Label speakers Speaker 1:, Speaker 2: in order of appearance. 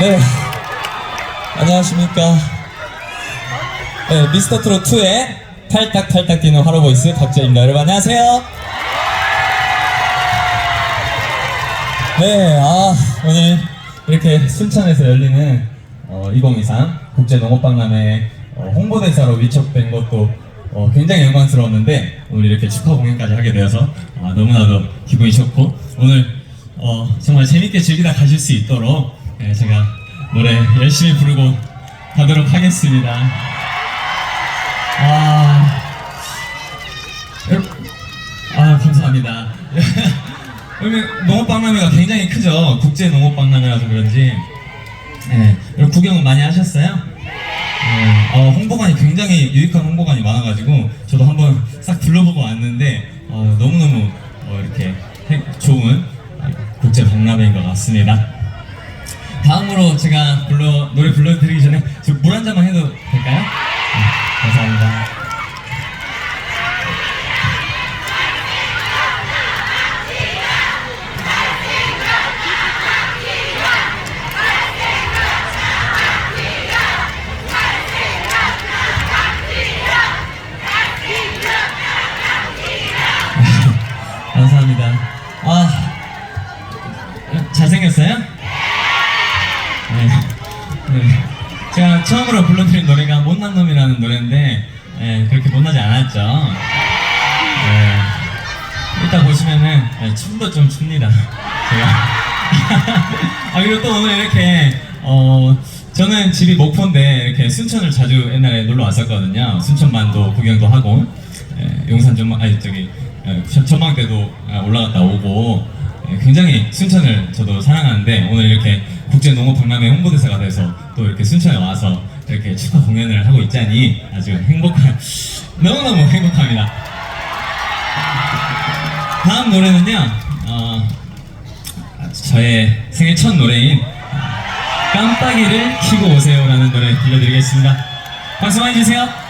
Speaker 1: 네. 안녕하십니까. 네, 미스터 트롯 2의 탈딱탈딱 뛰는 화로 보이스 박재입니다. 여러분 안녕하세요. 네, 아, 오늘 이렇게 순천에서 열리는 어, 2023 국제농업박람회 어, 홍보대사로 위촉된 것도 어, 굉장히 영광스러웠는데 오늘 이렇게 축하 공연까지 하게 되어서 아, 너무나도 기분이 좋고 오늘 어, 정말 재밌게 즐기다 가실 수 있도록 예, 제가 노래 열심히 부르고 가도록 하겠습니다. 아, 아 감사합니다. 농업박람회가 굉장히 크죠. 국제 농업박람회라서 그런지. 네, 구경은 많이 하셨어요? 네, 어, 홍보관이 굉장히 유익한 홍보관이 많아가지고 저도 한번 싹 둘러보고 왔는데 어, 너무너무 어, 이렇게 행- 좋은 어, 국제 박람회인 것 같습니다. 다음으로 제가 불러 노래 불러드리기 전에 물 한 잔만 해도 될까요? 네, 감사합니다. 감사합니다. 아 잘생겼어요? 네. 네. 제가 처음으로 불러드린 노래가 못난 놈이라는 노래인데 예, 그렇게 못나지 않았죠. 네. 이따 보시면은 예, 춤도 좀 춥니다. 제가. 아 그리고 또 오늘 이렇게 어 저는 집이 목포인데 이렇게 순천을 자주 옛날에 놀러 왔었거든요. 순천만도 구경도 하고 예, 용산 전망 아니 저기 예, 전- 전망대도 아, 올라갔다 오고 예, 굉장히 순천을 저도 사랑하는데 오늘 이렇게 국제 농업 박람회 홍보대사가 돼서 또 이렇게 순천에 와서 이렇게 축하 공연을 하고 있자니 아주 행복한 너무너무 행복합니다. 다음 노래는요 어, 저의 생애 첫 노래인 깜빡이를 켜고 오세요라는 노래 들려드리겠습니다. 박수 많이 주세요.